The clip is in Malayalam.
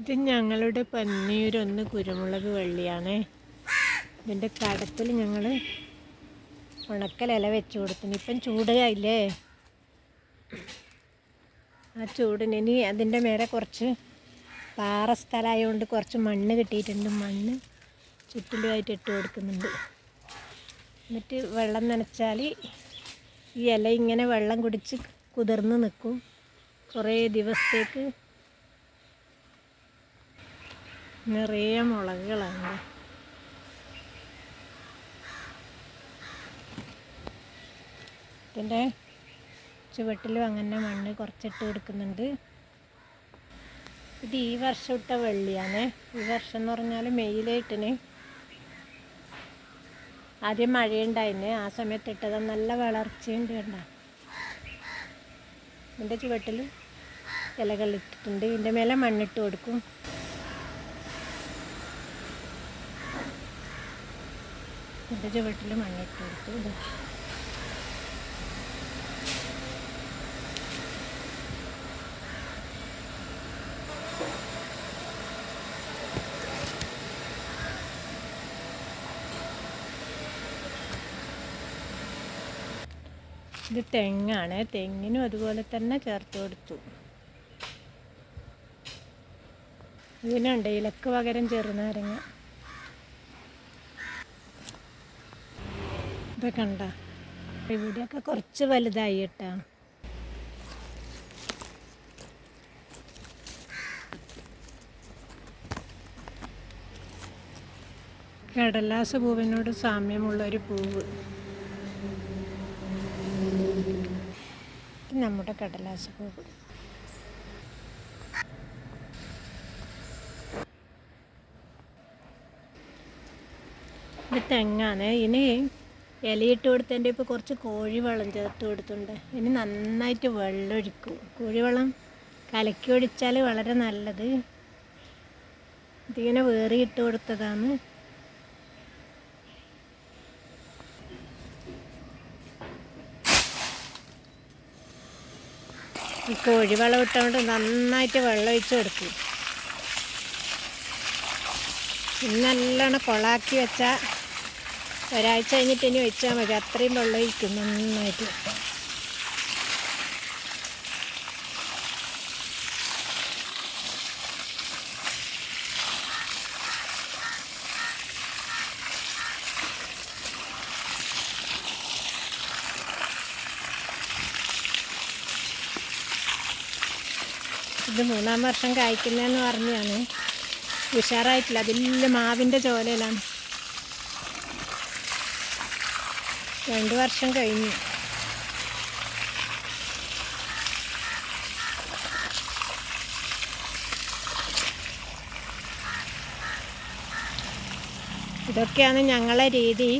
ഇത് ഞങ്ങളുടെ പന്നിയൂരൊന്ന് കുരുമുളക് വള്ളിയാണേ. ഇതിന്റെ കടത്തിൽ ഞങ്ങൾ ഉണക്കലില വെച്ച് കൊടുത്തിന്. ഇപ്പം ചൂടായില്ലേ? ആ ചൂടിന് ഇനി അതിന്റെ മേലെ കുറച്ച് പാറ സ്ഥലമായതുകൊണ്ട് കുറച്ച് മണ്ണ് കിട്ടിയിട്ടുണ്ട്. മണ്ണ് ചുറ്റിലുമായിട്ട് ഇട്ട് കൊടുക്കുന്നുണ്ട്. എന്നിട്ട് വെള്ളം നനച്ചാൽ ഈ ഇല ഇങ്ങനെ വെള്ളം കുടിച്ച് കുതിർന്ന് നിൽക്കും. കുറേ ദിവസത്തേക്ക് നിറയെ മുളകുകളാണ്. ഇതിന്റെ ചുവട്ടിലും അങ്ങനെ മണ്ണ് കുറച്ചിട്ട് കൊടുക്കുന്നുണ്ട് ഇത് ഈ വർഷം ഇട്ട വെള്ളിയാണ്. ഈ വർഷം എന്ന് പറഞ്ഞാൽ മെയിലായിട്ടിന് ആദ്യം മഴയുണ്ടായിന്. ആ സമയത്ത് ഇട്ടത് നല്ല വളർച്ചയുണ്ട് കണ്ട. ഇതിന്റെ ചുവട്ടിൽ ഇലകളിട്ടിട്ടുണ്ട് ഇതിന്റെ മേലെ മണ്ണിട്ട് കൊടുക്കും. ഇതിന്റെ ചുവട്ടിൽ മണ്ണിട്ട് കൊടുത്തു. ഇത് തെങ്ങാണ്. തെങ്ങിനും അതുപോലെ തന്നെ ചേർത്ത് കൊടുത്തു. ഇതിനുണ്ട് ഇലക്ക് പകരം ചെറുനാരങ്ങ. ഇതൊക്കെ കണ്ട? ഇവിടെയൊക്കെ കുറച്ച് വലുതായി കേട്ടാ. കടലാസ പൂവിനോട് സാമ്യമുള്ള ഒരു പൂവ് നമ്മുടെ കടലാസ പൂവ്. ഇത് തെങ്ങാണ്. ഇനി ഇലയിട്ട് കൊടുത്തതിന്റെ ഇപ്പോൾ കുറച്ച് കോഴിവെള്ളം ചേർത്ത് കൊടുത്തിട്ടുണ്ട്. ഇനി നന്നായിട്ട് വെള്ളം ഒഴിക്കും കോഴിവെള്ളം കലക്കി ഒഴിച്ചാൽ വളരെ നല്ലത്. ഇതിങ്ങനെ വേറി ഇട്ട് കൊടുത്തതാണ്. ഈ കോഴിവെള്ളം ഇട്ടുകൊണ്ട് നന്നായിട്ട് വെള്ളം ഒഴിച്ച് കൊടുക്കും. ഇന്ന് നല്ലോണം കൊളാക്കി വെച്ചാൽ ഒരാഴ്ച കഴിഞ്ഞിട്ട് ഇനി വെച്ചാൽ മതി. അത്രയും വെള്ളം ഇരിക്കും നന്നായിട്ട്. ഇത് മൂന്നാം വർഷം കായ്ക്കുന്നതെന്ന് പറഞ്ഞാണ്. ഉഷാറായിട്ടില്ല. വലിയ മാവിന്റെ ചോലയിലാണ്. രണ്ട് വർഷം കഴിഞ്ഞു. ഇതൊക്കെയാണ് ഞങ്ങളെ രീതി.